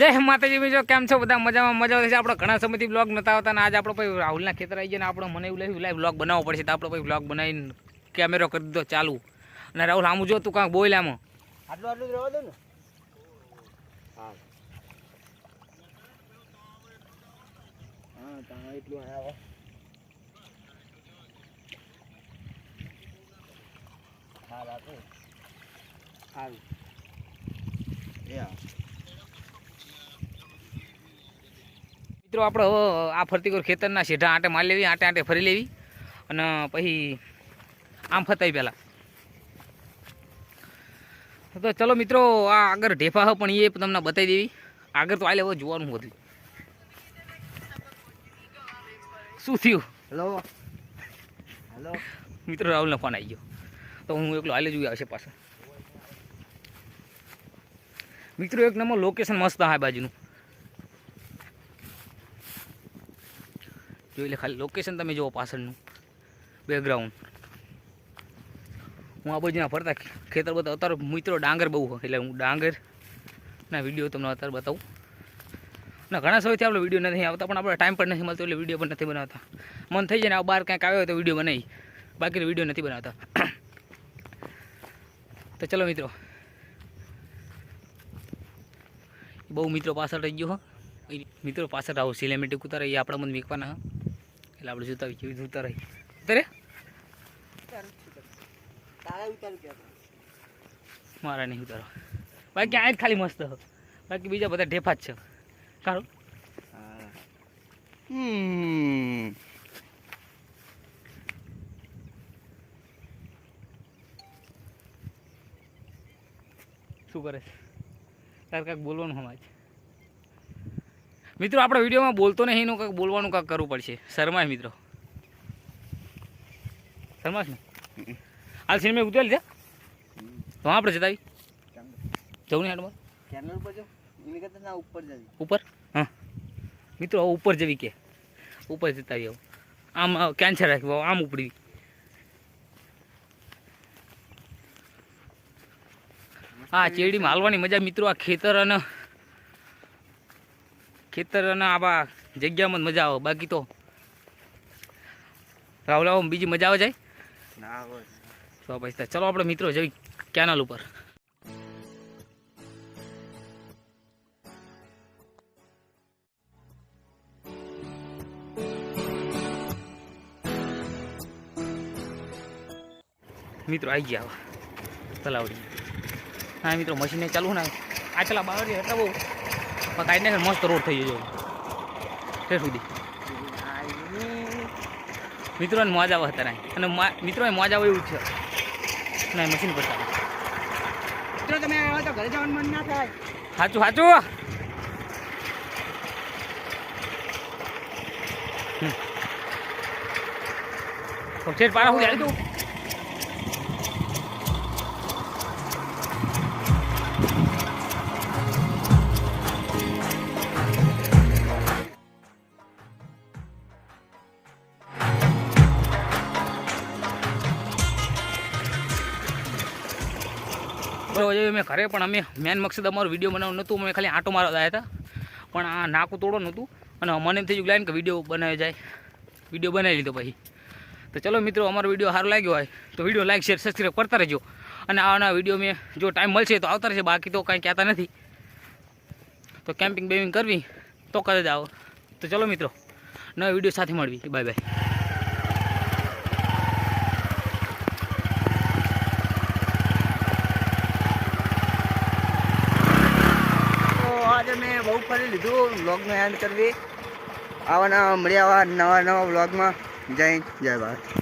જય માતાજી, બીજો કેમ છો? બધા મજામાં મજા છે. આપણે ઘણા સમયથી બ્લોગ નતા આવતા અને આજે આપણે પછી રાહુલના ખેતર આવી ગયા આપણે મને એવું લાગ્યું લાઈવ બ્લોગ બનાવવો પડશે. તો આપણે પછી બ્લોગ બનાવીને કેમેરો કરી દીધો ચાલુ. અને રાહુલ, આમ જો તું કાંક બોલ આમાં. આટલું આટલું રહેવા દે ને. હા. હા હાલ એ હા મિત્રો આપણે હવે આ ફરતી કોઈ ખેતરના સીધા આંટે મારી લેવી આંટે આંટે ફરી લેવી અને પછી આમ ફતાવી પહેલાં. તો ચલો મિત્રો આ આગળ ઢેફા હ પણ એ તમને બતાવી દેવી. આગળ તો આ લેવો જોવાનું બધું. શું થયું? હેલો હલો મિત્રો રાહુલનો ફોન આવી ગયો. તો હું એકલો હાલે જોઈ આવશે પાછા. મિત્રો એક નંબર લોકેશન મસ્ત હા બાજુનું. જોઈ લે, ખાલી લોકેશન તમે જુઓ પાછળનું બેકગ્રાઉન્ડ હું આ બાજુના ફરતા ખેતર બધા અત્યારે મિત્રો ડાંગર બહુ હોય, એટલે હું ડાંગર ના વીડિયો તમને અત્યારે બતાવું. ના, ઘણા સમયથી આપણે વીડિયો નથી આવતા, પણ આપણે ટાઈમ પણ નથી મળતો એટલે વીડિયો પણ નથી બનાવતા. મન થઈ જાય ને આ બહાર ક્યાંક આવ્યો તો વીડિયો બનાવી. બાકી વીડિયો નથી બનાવતા. તો ચલો મિત્રો. બહુ મિત્રો પાછળ રહી ગયો મિત્રો પાછળ આવો સિનેમેટિક ઉતારે એ આપણા મને મીકવાના હા. એટલે આપણે જોતા કેવી જોતા રહી ઉતારે તારા મારા નહીં ઉતારો. બાકી આ જ ખાલી મસ્ત બાકી બીજા બધા ઢેફા જ છે. હમ. શું કરે તાર કાંઈક બોલવાનું હમાજ મિત્રો આપણે વિડીયોમાં બોલતો નહીં એનું કંઈક બોલવાનું કાંક કરવું પડશે. શરમાય મિત્રો. શરમાશ ને? હાલ સિનેમા ઉતારી છે? તો આપણે જતા જવું નહીં હાડમાં ચેનલ પર જો. ના ઉપર ઉપર? હા. મિત્રો ઉપર જવી કે? ઉપર જતા આવી. આમ કેન્સર રાખ્યું આમ ઉપડી. હા ચેડીમાં હાલવાની મજા મિત્રો આ ખેતર અને ખેતર અને આવા જગ્યામાં મજા આવે. બાકી તો રાવલાઓ બીજી મજા આવે જાય? તો પછી ચલો આપણે મિત્રો જઈ કેનાલ ઉપર. મિત્રો આવી ગયા તલાવડી. હા મિત્રો મશીને ચાલુ ના આ ચલા બાવડી હટાવો. પણ કાંઈ નહીં મસ્ત રોડ થઈ ગયો. તે સુધી. મિત્રોને મોજ આવે અત્યારે અને મિત્રોએ મોજ આવે એવું છે. ના મશીન પર ચાલે. મિત્રો તમે આવ્યા તો ઘરે જવાનું મન ના થાય. સાચું સાચું શેઠ પારા હું તું બરોબર છે મેં ઘરે પણ અમે મેન મકસદ અમારો વીડિયો બનાવવાનું નહોતું. અમે ખાલી આંટો મારવા આવ્યા હતા. પણ આ નાકું તોડો નહોતું. અને મને એમ થઈ ગયું કે વીડિયો બનાવી જાય. વીડિયો બનાવી લીધો પછી. તો ચલો મિત્રો, અમારો વીડિયો સારો લાગ્યો હોય તો વીડિયો લાઈક શેર સબસ્ક્રાઈબ કરતા રહેજો. અને આના વીડિયો મેં જો ટાઈમ મળશે તો આવતા રહેશે. બાકી તો કાંઈ કહેતા નથી. તો કેમ્પિંગ બેમ્પિંગ કરવી તો જ આવો. તો ચલો મિત્રો, નવા વીડિયો સાથે મળવી. બાય બાય તો આજે મેં બહુ ફરી લીધું વ્લોગનો એન્ડ કરવી. આવા નવા મળ્યા આવા નવા નવા વ્લોગમાં. જય જય ભારત.